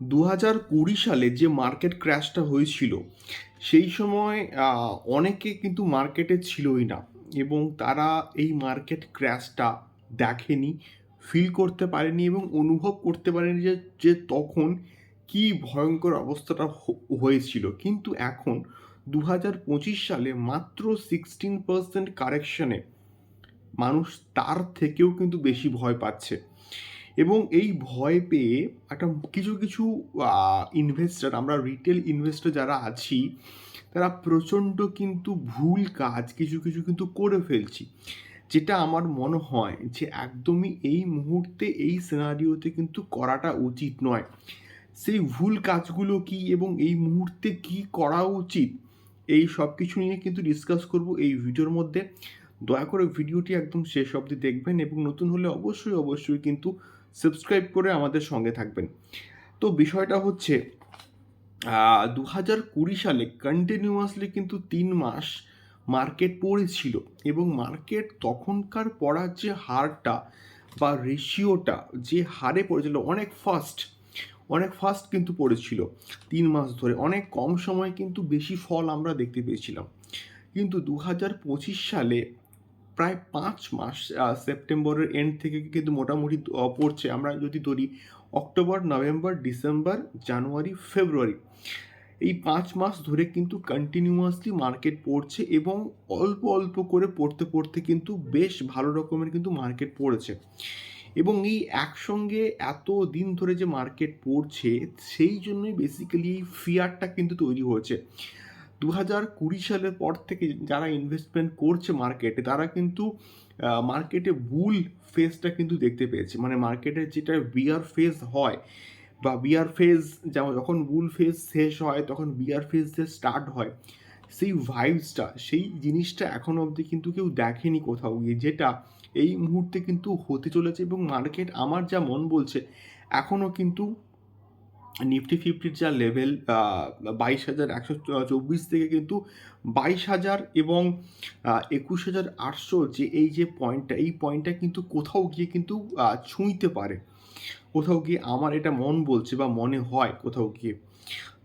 দু হাজার কুড়ি সালে যে মার্কেট ক্র্যাশটা হয়েছিল, সেই সময় অনেকে কিন্তু মার্কেটে ছিলই না এবং তারা এই মার্কেট ক্র্যাশটা দেখেনি, ফিল করতে পারেনি এবং অনুভব করতে পারেনি যে যে তখন কি ভয়ঙ্কর অবস্থাটা হয়েছিল। কিন্তু এখন দু হাজার পঁচিশ সালে মাত্র সিক্সটিন পার্সেন্ট কারেকশনে মানুষ তার থেকেও কিন্তু বেশি ভয় পাচ্ছে। এবং এই ভয় পেয়ে একটা কিছু কিছু ইনভেস্টার আমরা রিটেল ইনভেস্টর যারা আছি, তারা প্রচণ্ড কিন্তু ভুল কাজ কিছু কিছু কিন্তু করে ফেলছি। যেটা আমার মনে হয় যে একদমই এই মুহূর্তে, এই সিনারিওতে কিন্তু করাটা উচিত নয়। সেই ভুল কাজগুলো কি এবং এই মুহূর্তে কি করা উচিত, এই সব কিছু নিয়ে কিন্তু ডিসকাস করব এই ভিডিওর মধ্যে। দয়া করে ভিডিওটি একদম শেষ অবধি দেখবেন এবং নতুন হলে অবশ্যই অবশ্যই কিন্তু সাবস্ক্রাইব করে আমাদের সঙ্গে থাকবেন। তো বিষয়টা হচ্ছে দু হাজার কুড়ি সালে কন্টিনিউয়াসলি কিন্তু তিন মাস মার্কেট পড়েছিল এবং মার্কেট তখনকার পড়ার যে হারটা বা রেশিওটা যে হারে পড়েছিল, অনেক ফাস্ট অনেক ফাস্ট কিন্তু পড়েছিল তিন মাস ধরে। অনেক কম সময়ে কিন্তু বেশি ফল আমরা দেখতে পেয়েছিলাম। কিন্তু দু হাজার পঁচিশ সালে প্রায় পাঁচ মাস সেপ্টেম্বরের এন্ড থেকে কিন্তু মোটামুটি পড়ছে। আমরা যদি ধরি October, November, December, January, February. এই পাঁচ মাস ধরে কিন্তু কন্টিনিউয়াসলি মার্কেট পড়ছে এবং অল্প অল্প করে পড়তে পড়তে কিন্তু বেশ ভালো রকমের কিন্তু মার্কেট পড়েছে। এবং এই একসঙ্গে এত দিন ধরে যে মার্কেট পড়ছে, সেই জন্যই বেসিক্যালি এই ফিয়ারটা কিন্তু তৈরি হয়েছে। দু হাজার কুড়ি সালের পর থেকে যারা ইনভেস্টমেন্ট করছে মার্কেটে তারা কিন্তু মার্কেটে বুল ফেজটা কিন্তু দেখতে পেয়েছে। মানে মার্কেটে যেটা বিয়ার ফেজ হয় বা বিয়ার ফেজ যেমন যখন বুল ফেজ শেষ হয়, তখন বিয়ার ফেজ যে স্টার্ট হয়, সেই ভাইবসটা সেই জিনিসটা এখনও অবধি কিন্তু কেউ দেখেনি কোথাও গিয়ে, যেটা এই মুহূর্তে কিন্তু হতে চলেছে এবং মার্কেট আমার যা মন বলছে এখনও কিন্তু নিফটি ফিফটির যা লেভেল বাইশ হাজার একশো চব্বিশ থেকে কিন্তু বাইশ হাজার এবং একুশ হাজার আটশো যে এই যে পয়েন্টটা এই পয়েন্টটা কিন্তু কোথাও গিয়ে কিন্তু ছুঁইতে পারে। কোথাও গিয়ে আমার এটা মন বলছে বা মনে হয় কোথাও গিয়ে।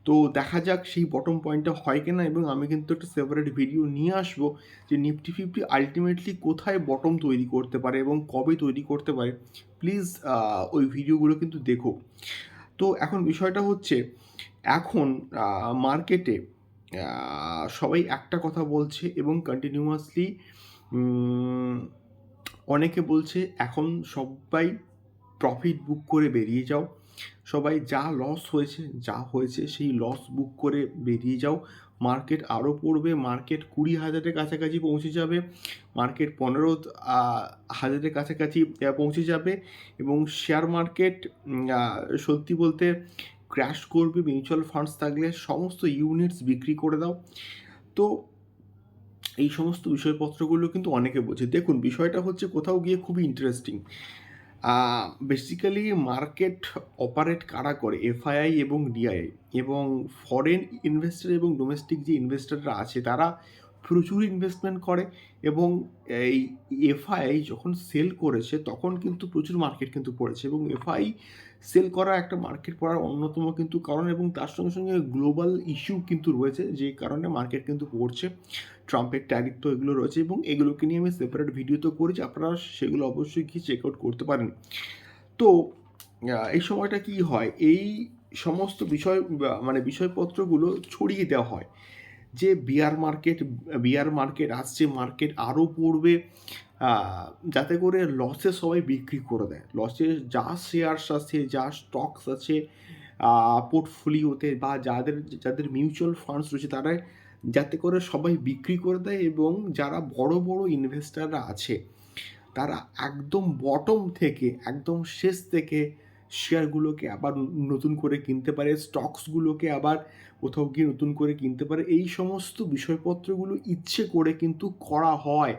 তো দেখা যাক সেই বটম পয়েন্টটা হয় কিনা এবং আমি কিন্তু একটা সেপারেট ভিডিও নিয়ে আসব যে নিফটি ফিফটি আলটিমেটলি কোথায় বটম তৈরি করতে পারে এবং কবে তৈরি করতে পারে। প্লিজ ওই ভিডিওগুলো কিন্তু দেখো। তো এখন বিষয়টা হচ্ছে, এখন মার্কেটে সবাই একটা কথা বলছে এবং কন্টিনিউয়াসলি অনেকে বলছে, এখন সবাই প্রফিট বুক করে বেরিয়ে যাও। সবাই যা লস হয়েছে, যা হয়েছে, সেই লস বুক করে বেরিয়ে যাও। মার্কেট আরও পড়বে, মার্কেট কুড়ি হাজারের কাছাকাছি পৌঁছে যাবে, মার্কেট পনেরো হাজারের কাছাকাছি পৌঁছে যাবে এবং শেয়ার মার্কেট সত্যি বলতে ক্র্যাশ করবে মিউচুয়াল ফান্ডস থাকলে সমস্ত ইউনিটস বিক্রি করে দাও। তো এই সমস্ত বিষয়পত্রগুলো কিন্তু অনেকে বোঝে। দেখুন, বিষয়টা হচ্ছে কোথাও গিয়ে খুবই ইন্টারেস্টিং বেসিক্যালি মার্কেট অপারেট কারা করে? এফআইআই এবং ডিআইআই এবং ফরেন ইনভেস্টর এবং ডোমেস্টিক যে ইনভেস্টররা আছে, তারা প্রচুর ইনভেস্টমেন্ট করে এবং এই এফআই যখন সেল করেছে তখন কিন্তু প্রচুর মার্কেট কিন্তু পড়েছে এবং এফআই সেল করা একটা মার্কেট পড়ার অন্যতম কিন্তু কারণ এবং তার সঙ্গে সঙ্গে গ্লোবাল ইস্যু কিন্তু রয়েছে যে কারণে মার্কেট কিন্তু পড়ছে। ট্রাম্পের ট্যারিফ তো এগুলো রয়েছে এবং এগুলোকে নিয়ে আমি সেপারেট ভিডিও তো করেছি আপনারা সেগুলো অবশ্যই গিয়ে চেক আউট করতে পারেন। তো এই সময়টা কি হয়? এই সমস্ত বিষয় মানে বিষয়পত্রগুলো ছড়িয়ে দেওয়া হয়। যে বিয়ার মার্কেট বিয়ার মার্কেট আসছে মার্কেট আরও পড়বে যাতে করে লসে সবাই বিক্রি করে দেয়। লসে যা শেয়ারস আছে, যা স্টকস আছে পোর্টফোলিওতে বা যাদের যাদের মিউচুয়াল ফান্ডস রয়েছে তারা যাতে করে সবাই বিক্রি করে দেয় এবং যারা বড় বড় ইনভেস্টাররা আছে, তারা একদম বটম থেকে, একদম শেষ থেকে শেয়ারগুলোকে আবার নতুন করে কিনতে পারে স্টকসগুলোকে আবার কোথাও গিয়ে নতুন করে কিনতে পারে, এই সমস্ত বিষয়পত্রগুলো ইচ্ছে করে কিন্তু করা হয়।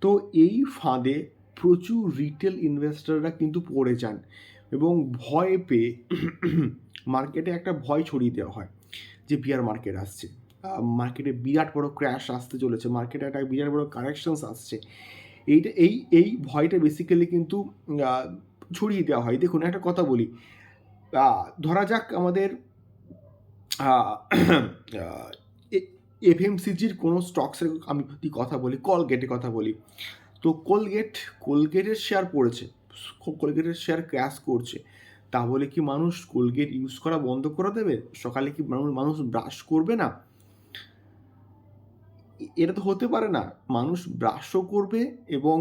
তো এই ফাঁদে প্রচুর রিটেল ইনভেস্টররা কিন্তু পড়ে যান এবং ভয় পেয়ে মার্কেটে একটা ভয় ছড়িয়ে দেওয়া হয় যে বিয়ার মার্কেট আসছে। মার্কেটে বিরাট বড় ক্র্যাশ আসতে চলেছে মার্কেটে একটা বিরাট বড় কারেকশনস আসছে। এইটা, এই এই ভয়টা বেসিক্যালি কিন্তু ছড়িয়ে দেওয়া হয়। দেখুন, একটা কথা বলি। ধরা যাক আমাদের এফএমসিজির কোনো স্টকসের আমি যদি কথা বলি, কলগেটের কথা বলি, তো কোলগেট, কোলগেটের শেয়ার পড়েছে, কোলগেটের শেয়ার ক্র্যাশ করছে। তাহলে কি মানুষ কোলগেট ইউজ করা বন্ধ করে দেবে? সকালে কি মানুষ ব্রাশ করবে না? এটা তো হতে পারে না। মানুষ ব্রাশও করবে এবং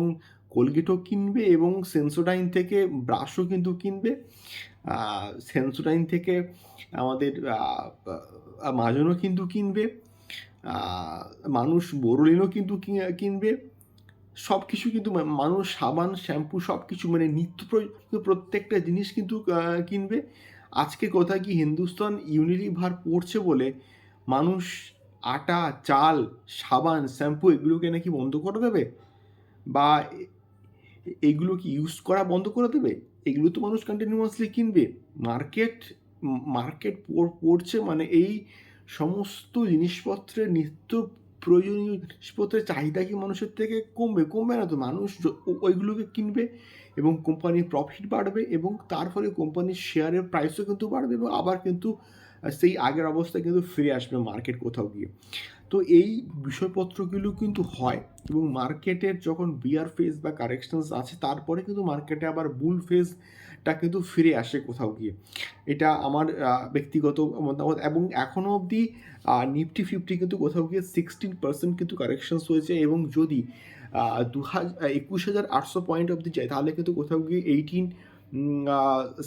কোলগেটও কিনবে এবং সেন্সোডাইন থেকে ব্রাশও কিন্তু কিনবে। সেন্সোডাইন থেকে আমাদের মাজনও কিন্তু কিনবে। মানুষ বোরোলিনও কিন্তু কিনবে। সব কিছু কিন্তু মানুষ সাবান, শ্যাম্পু সব কিছু মানে নিত্য প্রত্যেকটা জিনিস কিন্তু কিনবে। আজকে কোথায় কি হিন্দুস্তান ইউনিলিভার পড়ছে বলে মানুষ আটা, চাল, সাবান, শ্যাম্পু এগুলোকে নাকি বন্ধ করে দেবে? বা এ- এগুলো কি ইউজ করা বন্ধ করে দেবে? এগুলো তো মানুষ কন্টিনিউয়াসলি কিনবে। মার্কেট মার্কেট পড়ছে মানে এই সমস্ত জিনিসপত্রের নিত্য প্রয়োজনীয় জিনিসপত্রের চাহিদা কি মানুষের থেকে কমবে? কমবে না তো। মানুষ ওইগুলোকে কিনবে এবং কোম্পানির প্রফিট বাড়বে এবং তার ফলে কোম্পানির শেয়ারের প্রাইসও কিন্তু বাড়বে এবং আবার কিন্তু সেই আগের অবস্থায় কিন্তু ফিরে আসবে মার্কেট কোথাও গিয়ে। তো এই বিষয়পত্রগুলো কিন্তু হয় এবং মার্কেটের যখন বিয়ার ফেজ বা কারেকশনস আছে, তারপরে কিন্তু মার্কেটে আবার বুল ফেজটা কিন্তু ফিরে আসে কোথাও গিয়ে। এটা আমার ব্যক্তিগত মতামত এবং এখনও অবধি নিফটি ফিফটি কিন্তু কোথাও গিয়ে সিক্সটিন পার্সেন্ট কিন্তু কারেকশনস হয়েছে এবং যদি দু হাজার একুশ হাজার আটশো পয়েন্ট অবধি যায়, তাহলে কিন্তু কোথাও গিয়ে eighteen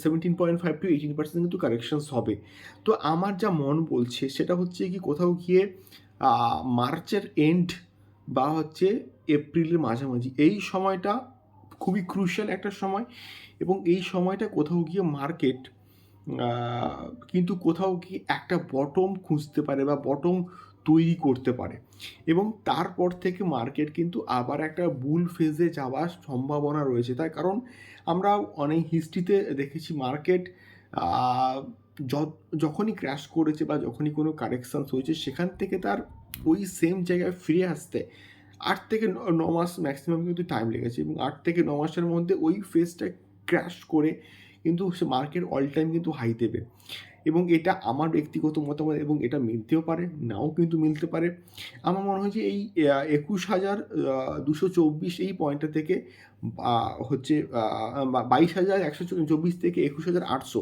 seventeen point five to eighteen percent কিন্তু কারেকশনস হবে। তো আমার যা মন বলছে, সেটা হচ্ছে কি কোথাও গিয়ে মার্চের এন্ড বা হচ্ছে এপ্রিলের মাঝামাঝি, এই সময়টা খুবই ক্রুশিয়াল একটা সময় এবং এই সময়টা কোথাও গিয়ে মার্কেট কিন্তু কোথাও গিয়ে একটা বটম খুঁজতে পারে বা বটম তৈরি করতে পারে এবং তারপর থেকে মার্কেট কিন্তু আবার একটা বুল ফেজে যাওয়ার সম্ভাবনা রয়েছে। তাই কারণ আমরা অনেক হিস্ট্রিতে দেখেছি মার্কেট যখনই ক্র্যাশ করেছে বা যখনই কোনো কারেকশানস হয়েছে, সেখান থেকে তার ওই সেম জায়গায় ফিরে আসতে আট থেকে ন মাস ম্যাক্সিমাম কিন্তু টাইম লেগেছে এবং আট থেকে ন মাসের মধ্যে ওই ফেসটা ক্র্যাশ করে কিন্তু সে মার্কেট অল টাইম কিন্তু হাই দেবে। এবং এটা আমার ব্যক্তিগত মতামত এবং এটা মিলতেও পারে, নাও কিন্তু মিলতে পারে। আমার মনে হয় যে এই একুশ হাজার দুশো চব্বিশ এই পয়েন্টটা থেকে হচ্ছে বাইশ হাজার একশো চব্বিশ থেকে একুশ হাজার আটশো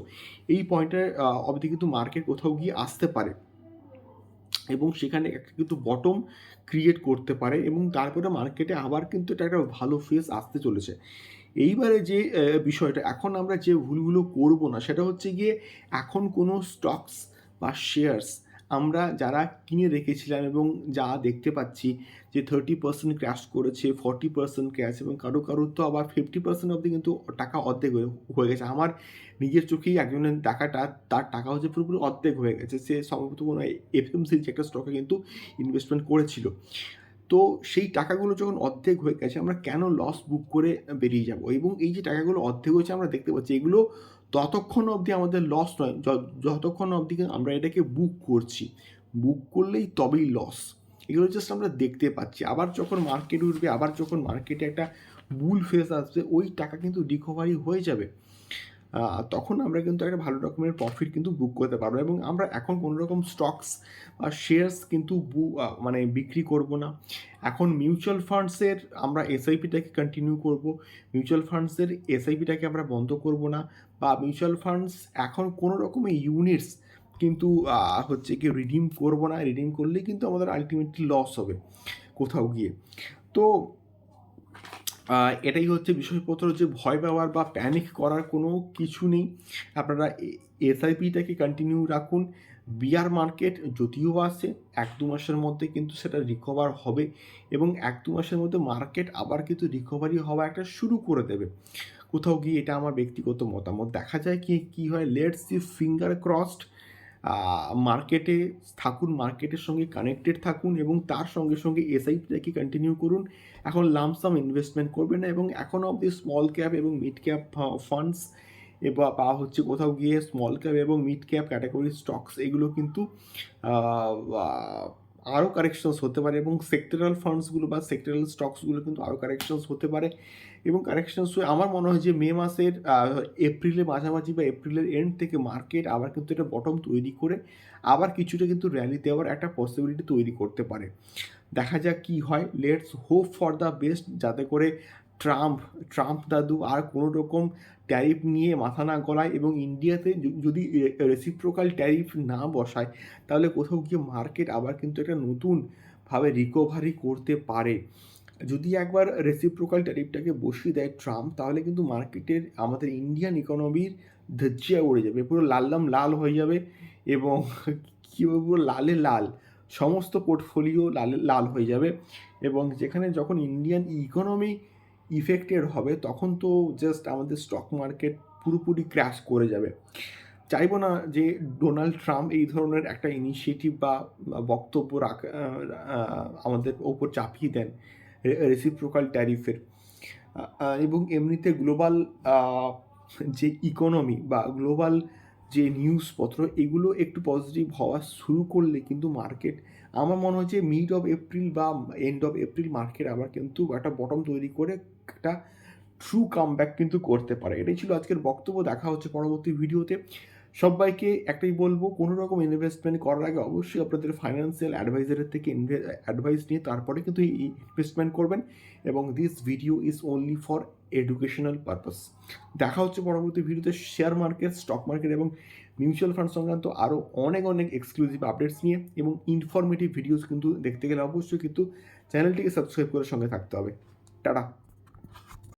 এই পয়েন্টের অবধি কিন্তু মার্কেট কোথাও গিয়ে আসতে পারে। এবং সেখানে একটা কিন্তু বটম ক্রিয়েট করতে পারে এবং তারপরে মার্কেটে আবার কিন্তু এটা একটা ভালো ফেস আসতে চলেছে। এইবারে যে বিষয়টা, এখন আমরা যে ভুলগুলো করব না, সেটা হচ্ছে গিয়ে এখন কোনো স্টকস বা শেয়ার্স আমরা যারা কিনে রেখেছিলাম এবং যা দেখতে পাচ্ছি যে থার্টি পার্সেন্ট ক্র্যাশ করেছে ফর্টি পার্সেন্ট ক্র্যাশ এবং কারও কারোর তো আবার ফিফটি পার্সেন্ট অবধি কিন্তু টাকা অর্ধেক হয়ে গেছে। আমার নিজের চোখেই একজনের টাকাটা, তার টাকা হচ্ছে পুরোপুরি অর্ধেক হয়ে গেছে। সে সম্ভবত কোনো এফএমসির যে একটা স্টকে কিন্তু ইনভেস্টমেন্ট করেছিল। তো সেই টাকাগুলো যখন অর্ধেক হয়ে গেছে, আমরা কেন লস বুক করে বেরিয়ে যাব? এবং এই যে টাকাগুলো অর্ধেক হয়েছে আমরা দেখতে পাচ্ছি, এগুলো ততক্ষণ অবধি আমাদের লস নয় যতক্ষণ অবধি আমরা এটাকে বুক করছি। বুক করলেই তবেই লস এগুলো জাস্ট আমরা দেখতে পাচ্ছি। আবার যখন মার্কেট উঠবে, আবার যখন মার্কেটে একটা বুল ফেস আসবে, ওই টাকা কিন্তু রিকভারি হয়ে যাবে। তখন আমরা কিন্তু একটা ভালো রকমের প্রফিট কিন্তু বুক করতে পারব এবং আমরা এখন কোনো রকম স্টকস বা শেয়ার্স কিন্তু মানে বিক্রি করব না। এখন মিউচুয়াল ফান্ডসের আমরা এসআইপিটাকে কন্টিনিউ করব। মিউচুয়াল ফান্ডসের এসআইপিটাকে আমরা বন্ধ করব না বা মিউচুয়াল ফান্ডস এখন কোনো রকমের ইউনিটস কিন্তু হচ্ছে কি রিডিম করব না। রিডিম করলে কিন্তু আমাদের আলটিমেটলি লস হবে কোথাও গিয়ে। তো এটাই হচ্ছে বিষয়পত্র যে ভয় পাওয়ার বা প্যানিক করার কোনো কিছু নেই। আপনারা এসআইপিটাকে কন্টিনিউ রাখুন। বিয়ার মার্কেট যদিও আসে এক দু মাসের মধ্যে কিন্তু সেটা রিকভার হবে এবং এক দু মাসের মধ্যে মার্কেট আবার কিন্তু রিকভারি হওয়া একটা শুরু করে দেবে। কোথাও গিয়ে এটা আমার ব্যক্তিগত মতামত। দেখা যায় কি, কী হয় লেটস সি ফিঙ্গার ক্রসড মার্কেটে থাকুন মার্কেটের সঙ্গে কানেক্টেড থাকুন এবং তার সঙ্গে সঙ্গে এসআইপিটাকে কন্টিনিউ করুন। এখন লামসাম ইনভেস্টমেন্ট করবেন না এবং এখন অবধি স্মল ক্যাপ এবং মিড ক্যাপ ফান্ডস বা বা হচ্ছে কোথাও গিয়ে স্মল ক্যাপ এবং মিড ক্যাপ ক্যাটাগরি স্টকস এগুলো কিন্তু আরও কারেকশনস হতে পারে এবং সেক্টরাল ফান্ডসগুলো বা সেক্টরাল স্টকসগুলো কিন্তু আরও কারেকশনস হতে পারে এবং কারেকশনস হয়ে আমার মনে হয় যে মে মাসের এপ্রিলের মাঝামাঝি বা এপ্রিলের এন্ড থেকে মার্কেট আবার কিন্তু এটা বটম তৈরি করে আবার কিছুটা কিন্তু র্যালি দেওয়ার একটা পসিবিলিটি তৈরি করতে পারে। দেখা যাক কী হয়। Let's hope for the best যাতে করে ট্রাম্প ট্রাম্প দাদু আর কোনো রকম ট্যারিফ নিয়ে মাথা না গলায় এবং ইন্ডিয়াতে যদি রেসিপ্রোকাল ট্যারিফ না বসায়, তাহলে কোথাও গিয়ে মার্কেট আবার কিন্তু একটা নতুনভাবে রিকভারি করতে পারে। যদি একবার রেসিপ্রোকাল ট্যারিফটাকে বসিয়ে দেয় ট্রাম্প, তাহলে কিন্তু মার্কেটের, আমাদের ইন্ডিয়ান ইকোনমির ধজ্জিয়া উড়ে যাবে, পুরো লাল্লাম লাল হয়ে যাবে এবং কী পুরো লালে লাল, সমস্ত পোর্টফোলিও লাল লাল হয়ে যাবে এবং যেখানে যখন ইন্ডিয়ান ইকোনমি ইফেক্টেড হবে, তখন তো জাস্ট আমাদের স্টক মার্কেট পুরোপুরি ক্র্যাশ করে যাবে। চাইব না যে ডোনাল্ড ট্রাম্প এই ধরনের একটা ইনিশিয়েটিভ বা বক্তব্য রাখ আমাদের ওপর চাপিয়ে দেন রেসিপ্রোকাল ট্যারিফের এবং এমনিতে গ্লোবাল যে ইকোনমি বা গ্লোবাল যে নিউজপত্র এগুলো একটু পজিটিভ হওয়া শুরু করলে কিন্তু মার্কেট আমার মনে হচ্ছে মিড অফ এপ্রিল বা এন্ড অফ এপ্রিল মার্কেট আবার কিন্তু একটা বটম তৈরি করে একটা ট্রু কামব্যাক কিন্তু করতে পারে। এটাই ছিল আজকের বক্তব্য। দেখা হচ্ছে পরবর্তী ভিডিওতে। সবাইকে একটাই বলব, কোনো রকম ইনভেস্টমেন্ট করার আগে অবশ্যই আপনাদের ফাইন্যান্সিয়াল অ্যাডভাইজারের থেকে অ্যাডভাইস নিয়ে তারপরে কিন্তু ইনভেস্টমেন্ট করবেন এবং this video is only for educational purpose দেখা হচ্ছে পরবর্তী ভিডিওতে। শেয়ার মার্কেট স্টক মার্কেট এবং মিউচুয়াল ফান্ড সংক্রান্ত আরও অনেক অনেক এক্সক্লুসিভ আপডেটস নিয়ে এবং ইনফরমেটিভ ভিডিওস কিন্তু দেখতে গেলে অবশ্যই কিন্তু চ্যানেলটিকে সাবস্ক্রাইব করে সঙ্গে থাকতে হবে। টাটা।